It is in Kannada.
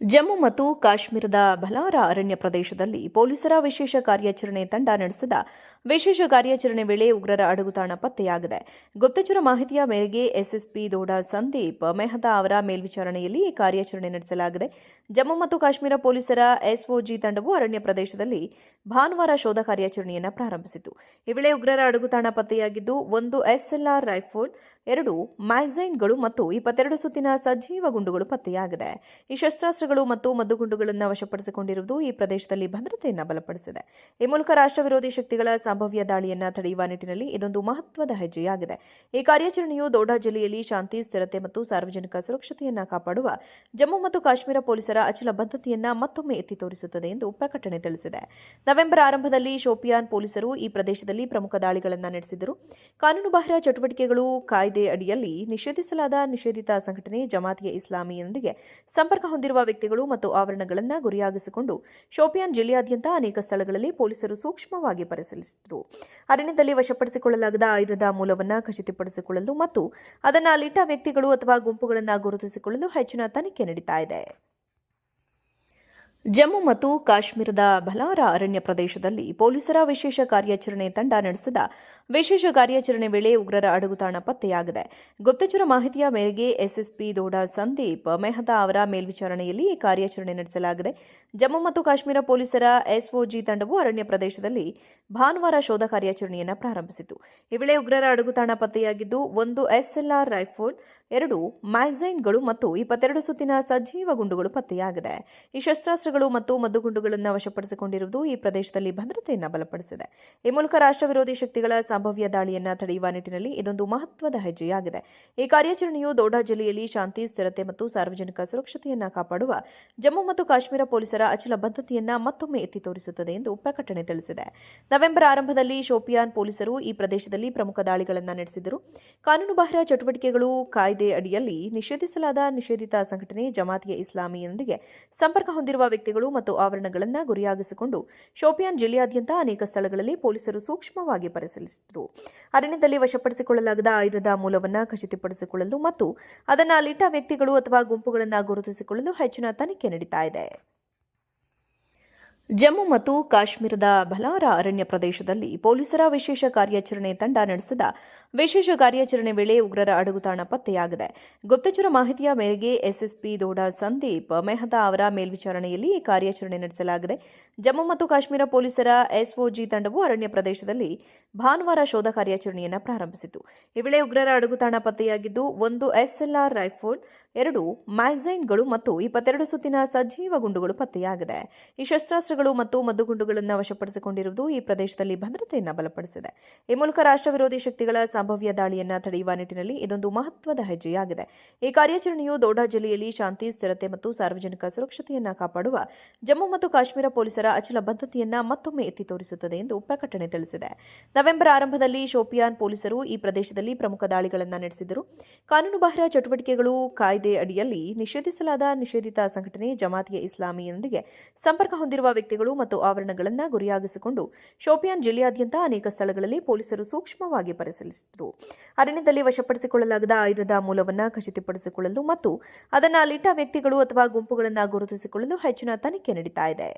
ಜಮ್ಮು ಮತ್ತು ಕಾಶ್ಮೀರದ ಬಲಾರ ಅರಣ್ಯ ಪ್ರದೇಶದಲ್ಲಿ ಪೊಲೀಸರ ವಿಶೇಷ ಕಾರ್ಯಾಚರಣೆ ತಂಡ ನಡೆಸಿದ ವಿಶೇಷ ಕಾರ್ಯಾಚರಣೆ ವೇಳೆ ಉಗ್ರರ ಅಡಗುತಾಣ ಪತ್ತೆಯಾಗಿದೆ. ಗುಪ್ತಚರ ಮಾಹಿತಿಯ ಮೇರೆಗೆ ಎಸ್ಎಸ್ಪಿ ದೋಡಾ ಸಂದೀಪ್ ಮೆಹ್ತಾ ಅವರ ಮೇಲ್ವಿಚಾರಣೆಯಲ್ಲಿ ಈ ಕಾರ್ಯಾಚರಣೆ ನಡೆಸಲಾಗಿದೆ. ಜಮ್ಮು ಮತ್ತು ಕಾಶ್ಮೀರ ಪೊಲೀಸರ ಎಸ್ಒಜಿ ತಂಡವು ಅರಣ್ಯ ಪ್ರದೇಶದಲ್ಲಿ ಭಾನುವಾರ ಶೋಧ ಕಾರ್ಯಾಚರಣೆಯನ್ನು ಪ್ರಾರಂಭಿಸಿತು ಈ ವೇಳೆ ಉಗ್ರರ ಅಡಗುತಾಣ ಪತ್ತೆಯಾಗಿದ್ದು, ಒಂದು ಎಸ್ಎಲ್ಆರ್ ರೈಫಲ್, ಎರಡು ಮ್ಯಾಗಝೈನ್ಗಳು ಮತ್ತು ಇಪ್ಪತ್ತೆರಡು ಸುತ್ತಿನ ಸಜೀವ ಗುಂಡುಗಳು ಪತ್ತೆಯಾಗಿದೆ. ಈ ಶಸ್ತ್ರಾಸ್ತ್ರಗಳು ಮತ್ತು ಮದ್ದುಗುಂಡುಗಳನ್ನು ವಶಪಡಿಸಿಕೊಂಡಿರುವುದು ಈ ಪ್ರದೇಶದಲ್ಲಿ ಭದ್ರತೆಯನ್ನು ಬಲಪಡಿಸಿದೆ. ಈ ಮೂಲಕ ರಾಷ್ಟ್ರ ವಿರೋಧಿ ಶಕ್ತಿಗಳ ಸಂಭವ್ಯ ದಾಳಿಯನ್ನು ತಡೆಯುವ ನಿಟ್ಟಿನಲ್ಲಿ ಇದೊಂದು ಮಹತ್ವದ ಹೆಜ್ಜೆಯಾಗಿದೆ. ಈ ಕಾರ್ಯಾಚರಣೆಯು ದೋಡಾ ಜಿಲ್ಲೆಯಲ್ಲಿ ಶಾಂತಿ, ಸ್ಥಿರತೆ ಮತ್ತು ಸಾರ್ವಜನಿಕ ಸುರಕ್ಷತೆಯನ್ನು ಕಾಪಾಡುವ ಜಮ್ಮು ಮತ್ತು ಕಾಶ್ಮೀರ ಪೊಲೀಸರ ಅಚಲ ಬದ್ಧತೆಯನ್ನು ಮತ್ತೊಮ್ಮೆ ಎತ್ತಿ ತೋರಿಸುತ್ತದೆ ಎಂದು ಪ್ರಕಟಣೆ ತಿಳಿಸಿದೆ. ನವೆಂಬರ್ ಆರಂಭದಲ್ಲಿ ಶೋಪಿಯಾನ್ ಪೊಲೀಸರು ಈ ಪ್ರದೇಶದಲ್ಲಿ ಪ್ರಮುಖ ದಾಳಿಗಳನ್ನು ನಡೆಸಿದರು. ಕಾನೂನುಬಾಹಿರ ಚಟುವಟಿಕೆಗಳು ಕಾಯ್ದೆ ಅಡಿಯಲ್ಲಿ ನಿಷೇಧಿಸಲಾದ ನಿಷೇಧಿತ ಸಂಘಟನೆ ಜಮಾತಿಯ ಇಸ್ಲಾಮಿಯೊಂದಿಗೆ ಸಂಪರ್ಕ ಹೊಂದಿರುವ ವ್ಯಕ್ತಿಗಳು ಮತ್ತು ಆವರಣಗಳನ್ನು ಗುರಿಯಾಗಿಸಿಕೊಂಡು ಶೋಪಿಯಾನ್ ಜಿಲ್ಲೆಯಾದ್ಯಂತ ಅನೇಕ ಸ್ಥಳಗಳಲ್ಲಿ ಪೊಲೀಸರು ಸೂಕ್ಷ್ಮವಾಗಿ ಪರಿಶೀಲಿಸಿದರು ಅರಣ್ಯದಲ್ಲಿ ವಶಪಡಿಸಿಕೊಳ್ಳಲಾಗದ ಆಯುಧದ ಮೂಲವನ್ನು ಖಚಿತಪಡಿಸಿಕೊಳ್ಳಲು ಮತ್ತು ಅದನ್ನು ಅಲ್ಲಿಟ್ಟ ವ್ಯಕ್ತಿಗಳು ಅಥವಾ ಗುಂಪುಗಳನ್ನು ಗುರುತಿಸಿಕೊಳ್ಳಲು ಹೆಚ್ಚಿನ ತನಿಖೆ ನಡೀತಾ ಇದೆ. ಜಮ್ಮು ಮತ್ತು ಕಾಶ್ಮೀರದ ಭಲಾರ ಅರಣ್ಯ ಪ್ರದೇಶದಲ್ಲಿ ಪೊಲೀಸರ ವಿಶೇಷ ಕಾರ್ಯಾಚರಣೆ ತಂಡ ನಡೆಸಿದ ವಿಶೇಷ ಕಾರ್ಯಾಚರಣೆ ವೇಳೆ ಉಗ್ರರ ಅಡಗುತಾಣ ಪತ್ತೆಯಾಗಿದೆ. ಗುಪ್ತಚರ ಮಾಹಿತಿಯ ಮೇರೆಗೆ ಎಸ್ಎಸ್ಪಿ ದೋಡಾ ಸಂದೀಪ್ ಮೆಹ್ತಾ ಅವರ ಮೇಲ್ವಿಚಾರಣೆಯಲ್ಲಿ ಈ ಕಾರ್ಯಾಚರಣೆ ನಡೆಸಲಾಗಿದೆ. ಜಮ್ಮು ಮತ್ತು ಕಾಶ್ಮೀರ ಪೊಲೀಸರ ಎಸ್ಒಜಿ ತಂಡವು ಅರಣ್ಯ ಪ್ರದೇಶದಲ್ಲಿ ಭಾನುವಾರ ಶೋಧ ಕಾರ್ಯಾಚರಣೆಯನ್ನು ಪ್ರಾರಂಭಿಸಿತು ಈ ವೇಳೆ ಉಗ್ರರ ಅಡಗುತಾಣ ಪತ್ತೆಯಾಗಿದ್ದು, ಒಂದು ಎಸ್ಎಲ್ಆರ್ ರೈಫಲ್, ಎರಡು ಮ್ಯಾಗಝೈನ್ಗಳು ಮತ್ತು ಇಪ್ಪತ್ತೆರಡು ಸುತ್ತಿನ ಸಜೀವ ಗುಂಡುಗಳು ಪತ್ತೆಯಾಗಿದೆ. ಈ ಶಸ್ತ್ರಾಸ್ತ್ರಗಳು ಮತ್ತು ಮದ್ದುಗುಂಡುಗಳನ್ನು ವಶಪಡಿಸಿಕೊಂಡಿರುವುದು ಈ ಪ್ರದೇಶದಲ್ಲಿ ಭದ್ರತೆಯನ್ನು ಬಲಪಡಿಸಿದೆ. ಈ ಮೂಲಕ ರಾಷ್ಟ್ರ ವಿರೋಧಿ ಶಕ್ತಿಗಳ ಸಂಭವ್ಯ ದಾಳಿಯನ್ನು ತಡೆಯುವ ನಿಟ್ಟಿನಲ್ಲಿ ಇದೊಂದು ಮಹತ್ವದ ಹೆಜ್ಜೆಯಾಗಿದೆ. ಈ ಕಾರ್ಯಾಚರಣೆಯು ದೋಡಾ ಜಿಲ್ಲೆಯಲ್ಲಿ ಶಾಂತಿ, ಸ್ಥಿರತೆ ಮತ್ತು ಸಾರ್ವಜನಿಕ ಸುರಕ್ಷತೆಯನ್ನು ಕಾಪಾಡುವ ಜಮ್ಮು ಮತ್ತು ಕಾಶ್ಮೀರ ಪೊಲೀಸರ ಅಚಲ ಬದ್ಧತೆಯನ್ನು ಮತ್ತೊಮ್ಮೆ ಎತ್ತಿ ತೋರಿಸುತ್ತದೆ ಎಂದು ಪ್ರಕಟಣೆ ತಿಳಿಸಿದೆ. ನವೆಂಬರ್ ಆರಂಭದಲ್ಲಿ ಶೋಪಿಯಾನ್ ಪೊಲೀಸರು ಈ ಪ್ರದೇಶದಲ್ಲಿ ಪ್ರಮುಖ ದಾಳಿಗಳನ್ನು ನಡೆಸಿದರು. ಕಾನೂನುಬಾಹಿರ ಚಟುವಟಿಕೆಗಳು ಕಾಯ್ದೆ ಅಡಿಯಲ್ಲಿ ನಿಷೇಧಿಸಲಾದ ನಿಷೇಧಿತ ಸಂಘಟನೆ ಜಮಾತಿಯ ಇಸ್ಲಾಮಿಯೊಂದಿಗೆ ಸಂಪರ್ಕ ಹೊಂದಿರುವ ವ್ಯಕ್ತಿಗಳು ಮತ್ತು ಆವರಣಗಳನ್ನು ಗುರಿಯಾಗಿಸಿಕೊಂಡು ಶೋಪಿಯಾನ್ ಜಿಲ್ಲೆಯಾದ್ಯಂತ ಅನೇಕ ಸ್ಥಳಗಳಲ್ಲಿ ಪೊಲೀಸರು ಸೂಕ್ಷ್ಮವಾಗಿ ಪರಿಶೀಲಿಸಿದರು ಅರಣ್ಯದಲ್ಲಿ ವಶಪಡಿಸಿಕೊಳ್ಳಲಾಗದ ಆಯುಧದ ಮೂಲವನ್ನು ಖಚಿತಪಡಿಸಿಕೊಳ್ಳಲು ಮತ್ತು ಅದನ್ನು ಅಲ್ಲಿಟ್ಟ ವ್ಯಕ್ತಿಗಳು ಅಥವಾ ಗುಂಪುಗಳನ್ನು ಗುರುತಿಸಿಕೊಳ್ಳಲು ಹೆಚ್ಚಿನ ತನಿಖೆ ನಡೀತಾ ಇದೆ. ಜಮ್ಮು ಮತ್ತು ಕಾಶ್ಮೀರದ ಬಲಾರ ಅರಣ್ಯ ಪ್ರದೇಶದಲ್ಲಿ ಪೊಲೀಸರ ವಿಶೇಷ ಕಾರ್ಯಾಚರಣೆ ತಂಡ ನಡೆಸಿದ ವಿಶೇಷ ಕಾರ್ಯಾಚರಣೆ ವೇಳೆ ಉಗ್ರರ ಅಡಗುತಾಣ ಪತ್ತೆಯಾಗಿದೆ. ಗುಪ್ತಚರ ಮಾಹಿತಿಯ ಮೇರೆಗೆ ಎಸ್ಎಸ್ಪಿ ದೋಡಾ ಸಂದೀಪ್ ಮೆಹ್ತಾ ಅವರ ಮೇಲ್ವಿಚಾರಣೆಯಲ್ಲಿ ಈ ಕಾರ್ಯಾಚರಣೆ ನಡೆಸಲಾಗಿದೆ. ಜಮ್ಮು ಮತ್ತು ಕಾಶ್ಮೀರ ಪೊಲೀಸರ ಎಸ್ಒಜಿ ತಂಡವು ಅರಣ್ಯ ಪ್ರದೇಶದಲ್ಲಿ ಭಾನುವಾರ ಶೋಧ ಕಾರ್ಯಾಚರಣೆಯನ್ನು ಪ್ರಾರಂಭಿಸಿತು ಈ ವೇಳೆ ಉಗ್ರರ ಅಡಗುತಾಣ ಪತ್ತೆಯಾಗಿದ್ದು, ಒಂದು ಎಸ್ಎಲ್ಆರ್ ರೈಫಲ್, ಎರಡು ಮ್ಯಾಗಝೈನ್ಗಳು ಮತ್ತು ಇಪ್ಪತ್ತೆರಡು ಸುತ್ತಿನ ಸಜೀವ ಗುಂಡುಗಳು ಪತ್ತೆಯಾಗಿದೆ. ಈ ಶಸ್ತ್ರಾಸ್ತ್ರಗಳು ಮತ್ತು ಮದ್ದುಗುಂಡುಗಳನ್ನು ವಶಪಡಿಸಿಕೊಂಡಿರುವುದು ಈ ಪ್ರದೇಶದಲ್ಲಿ ಭದ್ರತೆಯನ್ನು ಬಲಪಡಿಸಿದೆ. ಈ ಮೂಲಕ ರಾಷ್ಟ್ರ ವಿರೋಧಿ ಶಕ್ತಿಗಳ ಸಂಭವ್ಯ ದಾಳಿಯನ್ನು ತಡೆಯುವ ನಿಟ್ಟಿನಲ್ಲಿ ಇದೊಂದು ಮಹತ್ವದ ಹೆಜ್ಜೆಯಾಗಿದೆ. ಈ ಕಾರ್ಯಾಚರಣೆಯು ದೋಡಾ ಜಿಲ್ಲೆಯಲ್ಲಿ ಶಾಂತಿ, ಸ್ಥಿರತೆ ಮತ್ತು ಸಾರ್ವಜನಿಕ ಸುರಕ್ಷತೆಯನ್ನು ಕಾಪಾಡುವ ಜಮ್ಮು ಮತ್ತು ಕಾಶ್ಮೀರ ಪೊಲೀಸರ ಅಚಲ ಬದ್ಧತೆಯನ್ನು ಮತ್ತೊಮ್ಮೆ ಎತ್ತಿ ತೋರಿಸುತ್ತದೆ ಎಂದು ಪ್ರಕಟಣೆ ತಿಳಿಸಿದೆ. ನವೆಂಬರ್ ಆರಂಭದಲ್ಲಿ ಶೋಪಿಯಾನ್ ಪೊಲೀಸರು ಈ ಪ್ರದೇಶದಲ್ಲಿ ಪ್ರಮುಖ ದಾಳಿಗಳನ್ನು ನಡೆಸಿದರು. ಕಾನೂನುಬಾಹಿರ ಚಟುವಟಿಕೆಗಳು ಕಾಯ್ದೆ ಅಡಿಯಲ್ಲಿ ನಿಷೇಧಿಸಲಾದ ನಿಷೇಧಿತ ಸಂಘಟನೆ ಜಮಾತಿಯ ಇಸ್ಲಾಮಿಯೊಂದಿಗೆ ಸಂಪರ್ಕ ಹೊಂದಿರುವ ವ್ಯಕ್ತಿಗಳು ಮತ್ತು ಆವರಣಗಳನ್ನು ಗುರಿಯಾಗಿಸಿಕೊಂಡು ಶೋಪಿಯಾನ್ ಜಿಲ್ಲೆಯಾದ್ಯಂತ ಅನೇಕ ಸ್ಥಳಗಳಲ್ಲಿ ಪೊಲೀಸರು ಸೂಕ್ಷ್ಮವಾಗಿ ಪರಿಶೀಲಿಸಿದರು. ಅರಣ್ಯದಲ್ಲಿ ವಶಪಡಿಸಿಕೊಳ್ಳಲಾಗದ ಆಯುಧದ ಮೂಲವನ್ನು ಖಚಿತಪಡಿಸಿಕೊಳ್ಳಲು ಮತ್ತು ಅದನ್ನು ಅಲ್ಲಿಟ್ಟ ವ್ಯಕ್ತಿಗಳು ಅಥವಾ ಗುಂಪುಗಳನ್ನು ಗುರುತಿಸಿಕೊಳ್ಳಲು ಹೆಚ್ಚಿನ ತನಿಖೆ ನಡೀತಾ ಇದೆ.